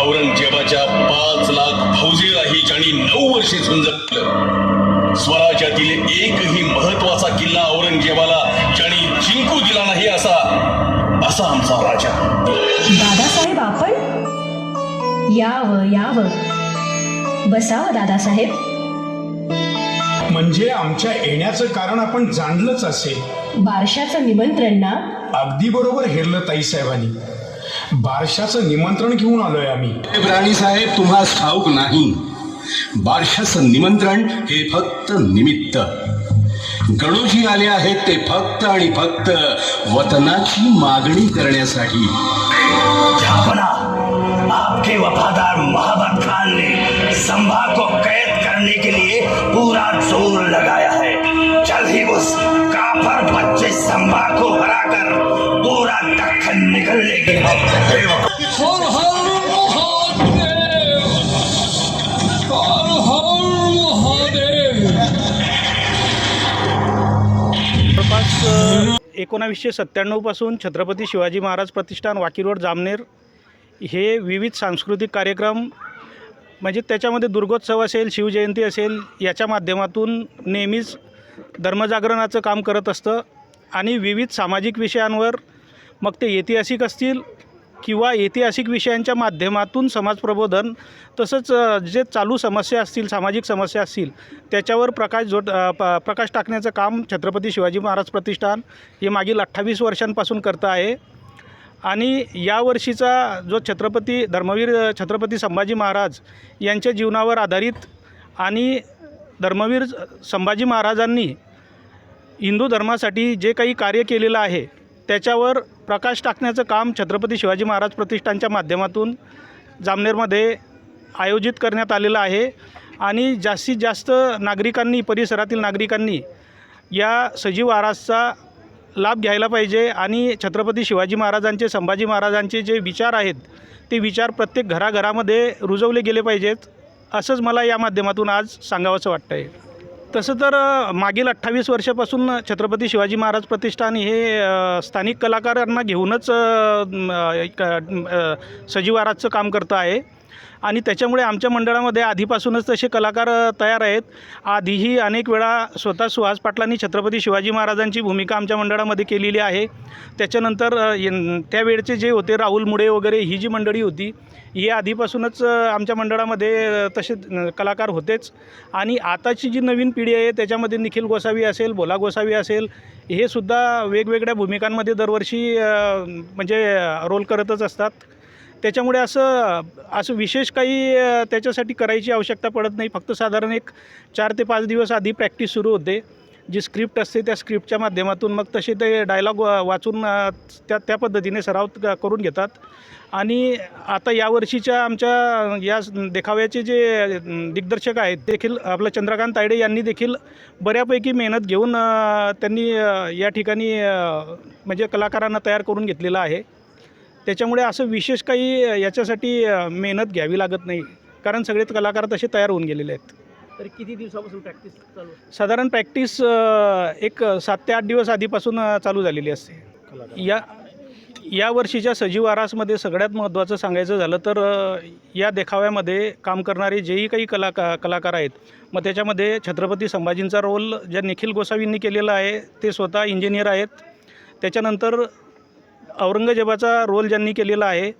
औरंगजेबाच्या पाच लाख फौजेलाही ज्यांनी नऊ वर्षे झुंजलं स्वराज्यातील एकही महत्त्वाचा किल्ला औरंगजेबाला ज्यांनी जिंकू दिला नाही असा असा आमचा राजा. दादासाहेब आपण? यावं यावं. बसावं दादासाहेब. म्हणजे आमच्या येण्याचं कारण आपण जाणलंच असेल. बारशाचं निमंत्रण ना? अगदी बरोबर हेरलं ताईसाहेबांनी. बारशाचं निमंत्रण घेऊन आलोय आम्ही. राणी साहेब तुम्हाला ठाऊक नाही. बारशाचं निमंत्रण हे फक्त निमित्त. गणोजी आले आहेत ते फक्त आणि फक्त वतनाची मागणी करण्यासाठी. वफादार मोहम्मद खान ने संभा को कैद जवळपास एकोणावीसशे सत्त्याण्णवपासून छत्रपती शिवाजी महाराज प्रतिष्ठान वाकी रोड जामनेर हे विविध सांस्कृतिक कार्यक्रम म्हणजे त्याच्यामध्ये दुर्गोत्सव असेल शिवजयंती असेल याच्या माध्यमातून नेहमीच धर्मजागरणाचं काम करत असतं. आणि विविध सामाजिक विषयांवर मग ते ऐतिहासिक असतील किंवा ऐतिहासिक विषयांच्या माध्यमातून समाज प्रबोधन तसंच जे चालू समस्या असतील सामाजिक समस्या असतील त्याच्यावर प्रकाश जोड प प्रकाश टाकण्याचं काम छत्रपती शिवाजी महाराज प्रतिष्ठान हे मागील अठ्ठावीस वर्षांपासून करतं आहे. आणि यावर्षीचा जो छत्रपती धर्मवीर छत्रपती संभाजी महाराज यांच्या जीवनावर आधारित आणि धर्मवीर संभाजी महाराजांनी हिंदू धर्मासाठी जे काही कार्य केलेलं आहे त्याच्यावर प्रकाश टाकण्याचं काम छत्रपती शिवाजी महाराज प्रतिष्ठानच्या माध्यमातून जामनेरमध्ये आयोजित करण्यात आलेलं आहे. आणि जास्तीत जास्त नागरिकांनी परिसरातील नागरिकांनी या सजीव आरासचा लाभ घ्यायला पाहिजे आणि छत्रपती शिवाजी महाराजांचे संभाजी महाराजांचे जे विचार आहेत ते विचार प्रत्येक घराघरामध्ये रुजवले गेले पाहिजेत असंच मला या माध्यमातून आज सांगावंसं वाटतं आहे तसं तर मागील अठ्ठावीस वर्षापासून छत्रपती शिवाजी महाराज प्रतिष्ठान हे स्थानिक कलाकारांना घेऊनच सजीवाराचं एक, काम करतं आहे. आणि त्याच्यामुळे आमच्या मंडळामध्ये आधीपासूनच तसे कलाकार तयार आहेत. आधीही अनेक वेळा स्वतः सुहास पाटलांनी छत्रपती शिवाजी महाराजांची भूमिका आमच्या मंडळामध्ये केलेली आहे. त्याच्यानंतर त्यावेळचे जे होते राहुल मुडे वगैरे ही जी मंडळी होती ही आधीपासूनच आमच्या मंडळामध्ये तसे कलाकार होतेच. आणि आताची जी नवीन पिढी आहे त्याच्यामध्ये निखिल गोसावी असेल भोला गोसावी असेल हे सुद्धा वेगवेगळ्या भूमिकांमध्ये दरवर्षी म्हणजे रोल करतच असतात. त्याच्यामुळे असं असं विशेष काही त्याच्यासाठी करायची आवश्यकता पडत नाही. फक्त साधारण एक चार ते पाच दिवस आधी प्रॅक्टिस सुरू होते. जी स्क्रिप्ट असते त्या स्क्रिप्टच्या माध्यमातून मग तसे ते डायलॉग वाचून त्या त्या पद्धतीने सराव करून घेतात. आणि आता यावर्षीच्या आमच्या या देखाव्याचे जे दिग्दर्शक आहेत देखील आपलं चंद्रकांत तायडे यांनी देखील बऱ्यापैकी मेहनत घेऊन त्यांनी या ठिकाणी म्हणजे कलाकारांना तयार करून घेतलेलं आहे. त्याच्यामुळे असं विशेष काही याच्यासाठी मेहनत घ्यावी लागत नाही. कारण सगळेच कलाकार तसे तयार होऊन गेलेले आहेत. तर किती दिवसापासून प्रॅक्टिस चालू? साधारण प्रॅक्टिस एक सात ते आठ दिवस आधीपासून चालू झालेली असते. या या वर्षीच्या सजीव आरासमध्ये सगळ्यात महत्त्वाचं सांगायचं झालं तर या देखाव्यामध्ये काम करणारे जेही काही कलाका कलाकार आहेत मग त्याच्यामध्ये छत्रपती संभाजींचा रोल ज्या निखिल गोसावींनी केलेला आहे ते स्वतः इंजिनियर आहेत. त्याच्यानंतर औरंगजेबाचा रोल ज्यांनी केलेला आहे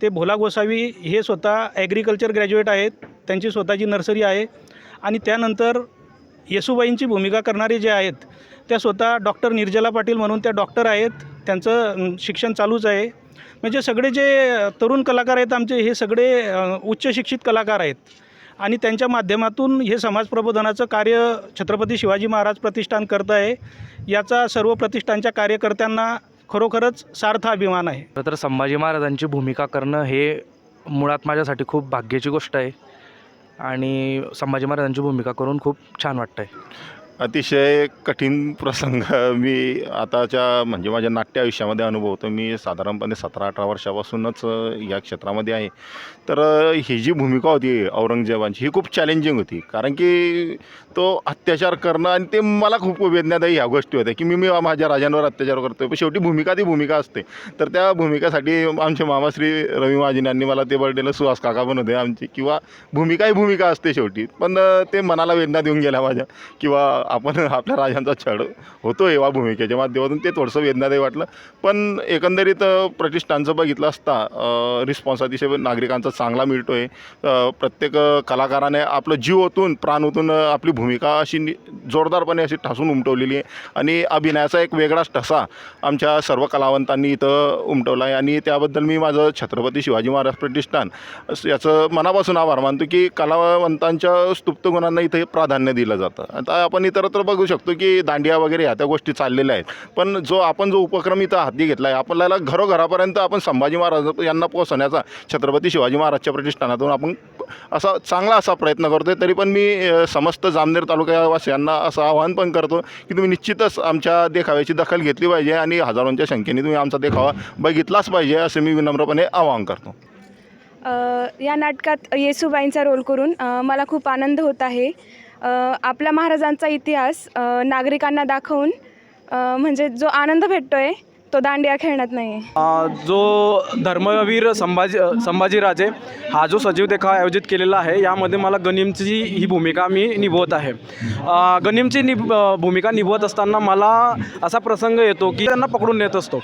ते भोला गोसावी हे स्वतः ॲग्रिकल्चर ग्रॅज्युएट आहेत त्यांची स्वतःची नर्सरी आहे आणि त्यानंतर येसुबाईंची भूमिका करणारे जे आहेत त्या स्वतः डॉक्टर निर्जला पाटील म्हणून त्या डॉक्टर आहेत त्यांचं शिक्षण चालूच आहे. म्हणजे सगळे जे तरुण कलाकार आहेत आमचे हे सगळे उच्च शिक्षित कलाकार आहेत आणि त्यांच्या माध्यमातून हे समाज प्रबोधनाचं कार्य छत्रपती शिवाजी महाराज प्रतिष्ठान करत आहे. याचा सर्व प्रतिष्ठानच्या कार्यकर्त्यांना खरोखरच सार्थ अभिमान आहे. खरं तर संभाजी महाराजांची भूमिका करणं हे मुळात माझ्यासाठी खूप भाग्याची गोष्ट आहे. आणि संभाजी महाराजांची भूमिका करून खूप छान वाटतं आहे अतिशय कठीण प्रसंग मी आताच्या म्हणजे माझ्या नाट्य आयुष्यामध्ये अनुभवतो. मी साधारणपणे सतरा अठरा वर्षापासूनच या क्षेत्रामध्ये आहे. तर ही जी भूमिका होती औरंगजेबांची ही खूप चॅलेंजिंग होती. कारण की तो अत्याचार करणं आणि ते मला खूप वेदनादायी ह्या गोष्टी होत्या की मी मी माझ्या राजांवर अत्याचार करतोय. पण शेवटी भूमिका ती भूमिका असते. तर त्या भूमिकासाठी आमचे मामाश्री रवी महाजन यांनी मला ते बळलेलं सुहास काका पण होते आमची. किंवा भूमिका ही भूमिका असते शेवटी. पण ते मनाला वेदना देऊन गेल्या माझ्या. किंवा आपण आपल्या राजांचा छळ होतो या भूमिकेच्या माध्यमातून. ते थोडंसं वेदनादायी वाटलं. पण एकंदरीत प्रतिष्ठानचं बघितलं असता रिस्पॉन्स अतिशय नागरिकांचा चांगला मिळतो आहे प्रत्येक कलाकाराने आपलं जीव ओतून प्राण ओतून आपली भूमिका अशी नि जोरदारपणे अशी ठासून उमटवलेली आहे. आणि अभिनयाचा एक वेगळाच ठसा आमच्या सर्व कलावंतांनी इथं उमटवला आहे आणि त्याबद्दल मी माझं छत्रपती शिवाजी महाराज प्रतिष्ठान याचं मनापासून आभार मानतो की कलावंतांच्या स्तुप्त गुणांना इथे प्राधान्य दिलं जातं. आता आपण इतरत्र बघू शकतो की दांडिया वगैरे ह्या त्या गोष्टी चाललेल्या आहेत. पण जो आपण जो उपक्रम इथं हाती घेतला आहे आपल्याला घरोघरापर्यंत आपण संभाजी महाराज यांना पोहोचण्याचा छत्रपती शिवाजी महाराजच्या प्रतिष्ठानातून आपण असा चांगला असा प्रयत्न करतो आहे तरी पण मी समस्त जामनेर तालुक्यावासियांना असं आवाहन पण करतो की तुम्ही निश्चितच आमच्या देखाव्याची दखल घेतली पाहिजे आणि हजारोंच्या संख्येने तुम्ही आमचा देखावा बघितलाच पाहिजे असं मी विनम्रपणे आवाहन करतो. या नाटकात येसूबाईंचा रोल करून मला खूप आनंद होत आहे. आपला आपल्या महाराजांचा इतिहास नागरिकांना दाखवून म्हणजे जो आनंद भेटतो आहे तो दांडिया खेळण्यात नाही जो धर्मवीर संभाजी संभाजीराजे हा जो सजीव देखावा आयोजित केलेला आहे यामध्ये मला गनिमची ही भूमिका मी निभवत आहे. गनिमची निभ भूमिका निभवत असताना मला असा प्रसंग येतो की त्यांना पकडून नेत असतो.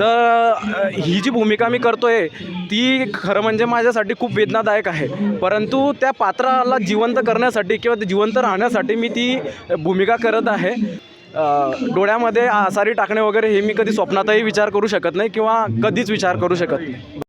तर ही जी भूमिका मी करतो आहे ती खरं म्हणजे माझ्यासाठी खूप वेदनादायक आहे. परंतु त्या पात्राला जिवंत करण्यासाठी किंवा जिवंत राहण्यासाठी मी ती भूमिका करत आहे. डोळ्यामध्ये आसारी टाकणे वगैरे हे मी कधी स्वप्नातही विचार करू शकत नाही किंवा कधीच विचार करू शकत नाही.